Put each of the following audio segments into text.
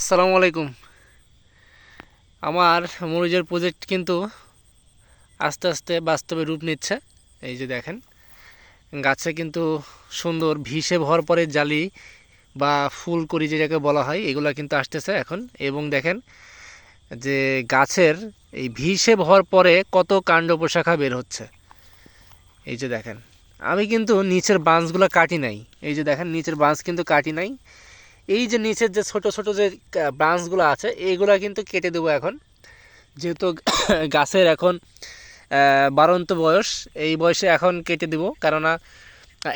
আসসালামু আলাইকুম। আমার মরিচের প্রজেক্ট কিন্তু আস্তে আস্তে বাস্তবে রূপ নিচ্ছে। এই যে দেখেন, গাছে কিন্তু সুন্দর ভিসে ভর পরে জালি বা ফুল করি যেটাকে বলা হয়, এগুলো কিন্তু আসতেছে এখন। এবং দেখেন যে গাছের এই ভিসে ভর পরে কত কাণ্ড পোশাখা বের হচ্ছে। এই যে দেখেন, আমি কিন্তু নিচের বাঁশগুলো কাটি নাই। এই যে দেখেন, নিচের বাঁশ কিন্তু কাটি নাই। এই যে নিচের যে ছোট ছোট যে ব্রাঞ্চগুলো আছে এইগুলা কিন্তু কেটে দেবো এখন। যেহেতু গাছের এখন আহ, বাড়ন্ত বয়স এই বয়সে এখন কেটে দেবো। কেননা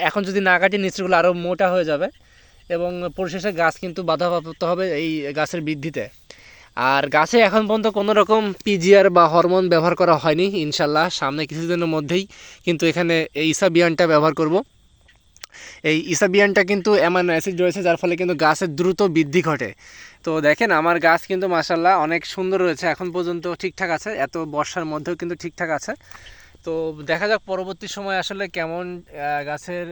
এখন যদি না কাটি নিচেরগুলো আরও মোটা হয়ে যাবে। এবং পরিশেষে গাছ কিন্তু বাধাপ্রাপ্ত হবে এই গাছের বৃদ্ধিতে। আর গাছে এখন পর্যন্ত কোনো রকম পিজিআর বা হরমোন ব্যবহার করা হয়নি ইনশাল্লাহ। সামনে কিছুদিনের মধ্যেই কিন্তু এখানে এই ইসাবিয়ানটা ব্যবহার করব। এই ইসাবিয়ানটা কিন্তু অ্যামাইনো অ্যাসিড রয়েছে, যার ফলে কিন্তু গাছের দ্রুত বৃদ্ধি ঘটে। তো দেখেন, আমার গাছ কিন্তু মাসাল্লাহ অনেক সুন্দর রয়েছে, এখন পর্যন্ত ঠিকঠাক আছে, এত বর্ষার মধ্যেও কিন্তু ঠিকঠাক আছে। তো দেখা যাক পরবর্তী সময় আসলে কেমন গাছের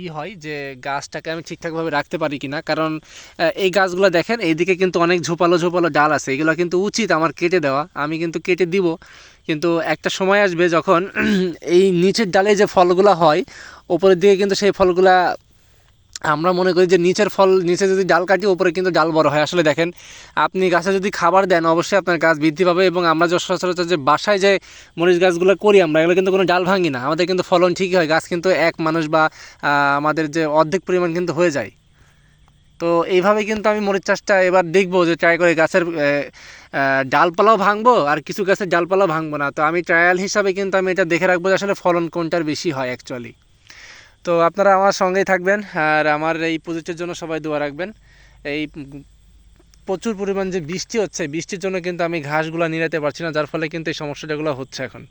ই হয় যে গাছটাকে আমি ঠিকঠাকভাবে রাখতে পারি কি না কারণ এই গাছগুলো দেখেন, এইদিকে কিন্তু অনেক ঝোপালো ঝোপালো ডাল আছে, এগুলো কিন্তু উচিত আমার কেটে দেওয়া, আমি কিন্তু কেটে দিব। কিন্তু একটা সময় আসবে যখন এই নিচের ডালে যে ফলগুলো হয় ওপরের দিকে কিন্তু সেই ফলগুলা আমরা মনে করি যে নিচের ফল, নিচে যদি ডাল কাটি, উপরে কিন্তু ডাল বড় হয়। আসলে দেখেন, আপনি গাছে যদি খাবার দেন, অবশ্যই আপনার গাছ বৃদ্ধি পাবে এবং আমরা যে সচরাচর যে বাসায় যে মরিচ গাছগুলো করি আমরা, এগুলো কিন্তু কোনো ডাল ভাঙি না। আমাদের কিন্তু ফলন ঠিকই হয়, গাছ কিন্তু এক মানুষ বা আমাদের যে অর্ধেক পরিমাণ কিন্তু হয়ে যায়। তো এইভাবে কিন্তু আমি মরিচ চাষটা এবার দেখব যে ট্রাই করে গাছের ডালপালাও ভাঙবো আর কিছু গাছের ডালপালাও ভাঙবো না। তো আমি ট্রায়াল হিসাবে কিন্তু আমি এটা দেখে রাখব যে আসলে ফলন কোনটার বেশি হয় অ্যাকচুয়ালি তো আপনারা আমার সঙ্গেই থাকবেন আর আমার এই প্রজেক্টের জন্য সবাই দোয়া রাখবেন। এই প্রচুর পরিমাণ যে বৃষ্টি হচ্ছে, বৃষ্টির জন্য কিন্তু আমি ঘাসগুলো নিরাতে পারছি না, যার ফলে কিন্তু এই সমস্যাটাগুলো হচ্ছে এখন।